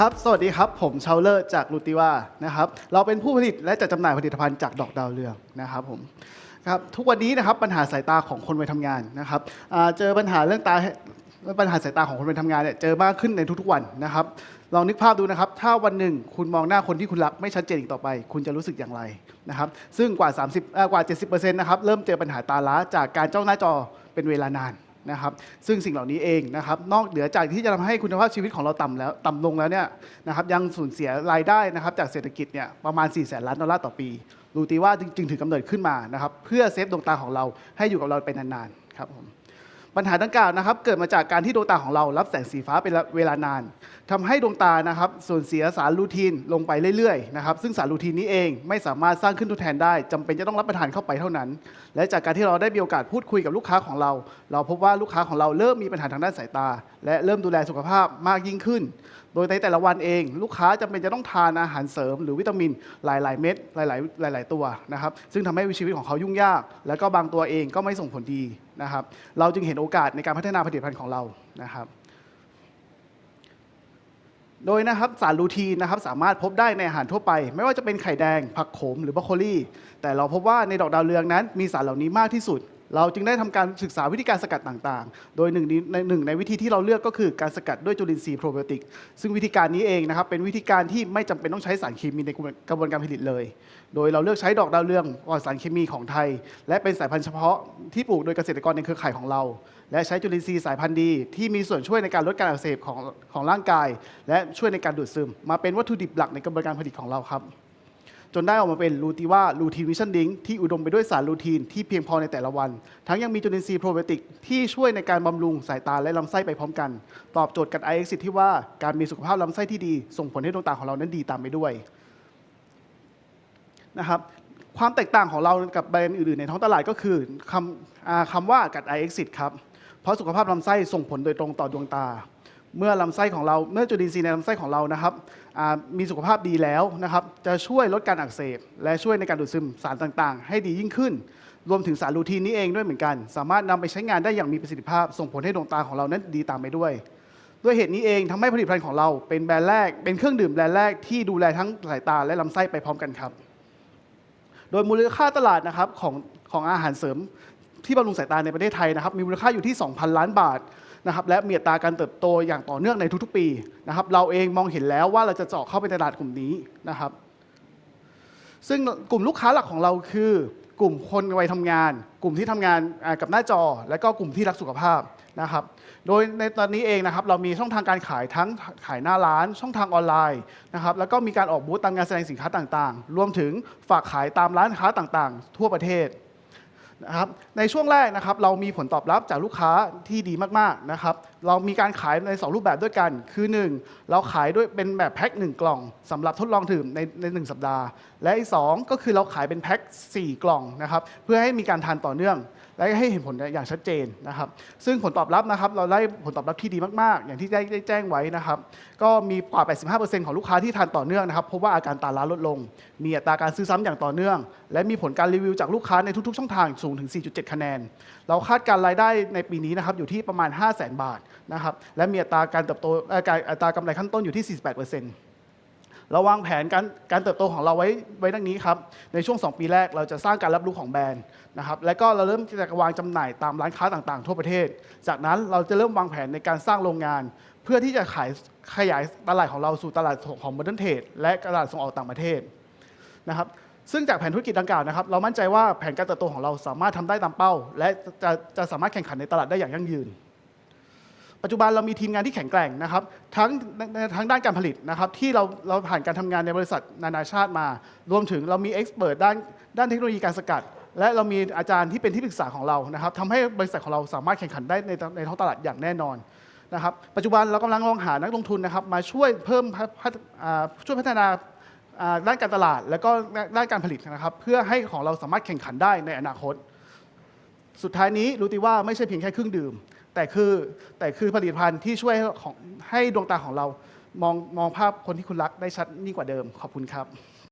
ครับ สวัสดีครับ ผมชาเลอร์จากลูติว่านะครับ เราเป็นผู้ผลิตและจัดจำหน่ายผลิตภัณฑ์จากดอกดาวเรืองนะครับผมครับ ทุกวันนี้นะครับปัญหาสายตาของคนวัยทำงานนะครับเจอปัญหาเรื่องตาปัญหาสายตาของคนวัยทำงานเนี่ยเจอมากขึ้นในทุกๆวันนะครับ ลองนึกภาพดูนะครับ ถ้าวันหนึ่งคุณมองหน้าคนที่คุณรักไม่ชัดเจนอีกต่อไป คุณจะรู้สึกอย่างไรนะครับ ซึ่งกว่า 30กว่า 70%นะครับเริ่มเจอปัญหาตาล้าจากการจ้องหน้าจอเป็นเวลานาน นะครับ ซึ่งสิ่งเหล่านี้เองนะครับ นอกเหนือจากที่จะทำให้คุณภาพชีวิตของเราต่ำแล้วต่ำลงแล้วเนี่ยนะครับยังสูญเสียรายได้นะครับจากเศรษฐกิจเนี่ยประมาณ4แสนล้านดอลลาร์ต่อปีรูตีว่าจึงถือกำเนิดขึ้นมานะครับเพื่อเซฟดวงตาของเราให้อยู่กับเราไปนานๆครับผม ปัญหาดังกล่าวนะครับ เกิดมาจากการที่ดวงตาของเรารับแสงสีฟ้าเป็นเวลานานทำให้ดวงตานะครับสูญเสียสารลูทีนลงไปเรื่อยๆนะครับซึ่งสารลูทีนนี้เองไม่สามารถสร้างขึ้นทดแทนได้จำเป็นจะต้องรับประทานเข้าไปเท่านั้น และจากการที่เราได้มีโอกาสพูดคุยกับลูกค้าของเรา เราพบว่าลูกค้าของเราเริ่มมีปัญหาทางด้านสายตา และเริ่มดูแลสุขภาพมากยิ่งขึ้น โดยในแต่ละวันเอง ลูกค้าจำเป็นจะต้องทานอาหารเสริม หรือวิตามินหลาย ๆ เม็ดหลาย ๆ หลาย ๆ ตัวนะครับซึ่งทำให้ชีวิตของเขายุ่งยาก แล้วก็บางตัวเองก็ไม่ส่งผลดีนะครับเราจึงเห็นโอกาสในการพัฒนาผลิตภัณฑ์ของเรานะครับโดยนะครับสารลูทีนนะครับสามารถพบได้ในอาหารทั่วไป ไม่ว่าจะเป็นไข่แดง ผักโขมหรือบรอกโคลีแต่เราพบว่าในดอกดาวเรืองนั้นมีสารเหล่านี้มากที่สุด เราจึงได้ทำการศึกษาวิธีการสกัดต่างๆ โดยหนึ่งในหนึ่งในวิธีที่เราเลือกก็คือการสกัดด้วยจุลินทรีย์โปรไบโอติก ซึ่งวิธีการนี้เองนะครับเป็นวิธีการที่ไม่จำเป็นต้องใช้สารเคมีในกระบวนการผลิตเลย โดยเราเลือกใช้ดอกดาวเรืองปลอดสารเคมีของไทย และเป็นสายพันธุ์เฉพาะที่ปลูกโดยเกษตรกรในเครือข่ายของเรา และใช้จุลินทรีย์สายพันธุ์ดี ที่มีส่วนช่วยในการลดการอักเสบของของร่างกาย และช่วยในการดูดซึม มาเป็นวัตถุดิบหลักในกระบวนการผลิตของเราครับ จนได้ออกมาเป็นลูติว่าลูทีนวิชั่นดิงที่อุดมไปด้วยสารลูทีนที่เพียงพอในแต่ละวัน ทั้งยังมีจุลินทรีย์โปรไบโอติกที่ช่วยในการบำรุงสายตาและลำไส้ไปพร้อมกัน ตอบโจทย์กับไอเอ็กซิที่ว่าการมีสุขภาพลำไส้ที่ดี ส่งผลให้ดวงตาของเรานั้นดีตามไปด้วยนะครับความแตกต่างของเรากับแบรนด์อื่นๆในท้องตลาดก็คือคำอคำว่ากัดไอเอ็กซิครับเพราะสุขภาพลำไส้ส่งผลโดยตรงต่อดวงตา เมื่อลำไส้ของเราเมื่อจุลินทรีย์ในลำไส้ของเรานะครับมีสุขภาพดีแล้วนะครับ จะช่วยลดการอักเสบ และช่วยในการดูดซึมสารต่างๆ ให้ดียิ่งขึ้น รวมถึงสารลูทีนนี้เองด้วยเหมือนกัน สามารถนำไปใช้งานได้อย่างมีประสิทธิภาพ ส่งผลให้ดวงตาของเรานั้นดีตามไปด้วย ด้วยเหตุนี้เองทำให้ผลิตภัณฑ์ของเราเป็นแบรนด์แรก เป็นเครื่องดื่มแบรนด์แรกที่ดูแลทั้งสายตาและลำไส้ไปพร้อมกันครับ โดยมูลค่าตลาดนะครับของของอาหารเสริมที่บำรุงสายตาในประเทศไทยนะครับมีมูลค่าอยู่ที่ 2,000 ล้านบาท นะครับและมีอัตราการเติบโตอย่างต่อเนื่องในทุกๆปีนะครับเราเองมองเห็นแล้วว่าเราจะเจาะเข้าไปในตลาดกลุ่มนี้นะครับ ซึ่งกลุ่มลูกค้าหลักของเราคือกลุ่มคนวัยทำงาน กลุ่มที่ทำงานกับหน้าจอ และก็กลุ่มที่รักสุขภาพนะครับ โดยในตอนนี้เองนะครับเรามีช่องทางการขายทั้งขายหน้าร้าน ช่องทางออนไลน์นะครับแล้วก็มีการออกบูธตามงานแสดงสินค้าต่างๆ รวมถึงฝากขายตามร้านค้าต่างๆ ทั่วประเทศ นะครับในช่วงแรกนะครับเรามีผลตอบรับจากลูกค้าที่ดีมากๆนะครับเรามีการขายใน 2 รูปแบบด้วยกัน คือ 1 เราขายด้วยเป็นแบบแพ็ค1 กล่องสำหรับทดลองดื่มในในหนึ่งสัปดาห์ และอีกสองก็คือเราขายเป็นแพ็ค4 กล่องนะครับเพื่อให้มีการทานต่อเนื่อง และให้เห็นผลอย่างชัดเจนนะครับซึ่งผลตอบรับนะครับเราได้ผลตอบรับที่ดีมากๆ อย่างที่ได้ได้แจ้งไว้นะครับก็มีกว่า 85%ของลูกค้าที่ทานต่อเนื่องนะครับพบว่าอาการตาล้าลดลง มีอัตราการซื้อซ้ำอย่างต่อเนื่อง และมีผลการรีวิวจากลูกค้าในทุกๆ ช่องทางสูงถึง 4.7 คะแนน เราคาดการรายได้ในปีนี้นะครับอยู่ที่ประมาณ 5 0 0 0 0 0 บาทนะครับและมีอัตราการเติบโตอ่อการอัตรากำไรขั้นต้นอยู่ที่ 48%เราวางแผนการการเติบโตของเราไว้ไว้ดังนี้ครับ ในช่วง 2 ปีแรกเราจะสร้างการรับรู้ของแบรนด์นะครับและก็เราเริ่มจะวางจำหน่ายตามร้านค้าต่างๆ ทั่วประเทศ จากนั้นเราจะเริ่มวางแผนในการสร้างโรงงาน เพื่อที่จะขายขยายตลาดของเราสู่ตลาดของโมเดิร์นเทรดและตลาดส่งออกต่างประเทศนะครับ ซึ่งจากแผนธุรกิจดังกล่าวนะครับ เรามั่นใจว่าแผนการเติบโตของเราสามารถทำได้ตามเป้า และจะจะสามารถแข่งขันในตลาดได้อย่างยั่งยืน ปัจจุบันเรามีทีมงานที่แข็งแกร่งนะครับ ทั้งทั้งด้านการผลิตนะครับ ที่เราเราผ่านการทำงานในบริษัทนานาชาติมา รวมถึงเรามีเอ็กซ์เพรสด้านด้านเทคโนโลยีการสกัด และเรามีอาจารย์ที่เป็นที่ปรึกษาของเรานะครับทำให้บริษัทของเราสามารถแข่งขันได้ในในท้องตลาดอย่างแน่นอนนะครับ ปัจจุบันเรากำลังลองหานักลงทุนนะครับมาช่วยเพิ่มช่วยพัฒนา ด้านการตลาดและก็ด้านการผลิตนะครับ เพื่อให้ของเราสามารถแข่งขันได้ในอนาคต สุดท้ายนี้รู้ตีว่าไม่ใช่เพียงแค่เครื่องดื่ม แต่คือแต่คือผลิตภัณฑ์ที่ช่วยให้ของให้ดวงตาของเรามองมองภาพคนที่คุณรักได้ชัดยิ่งกว่าเดิม ขอบคุณครับ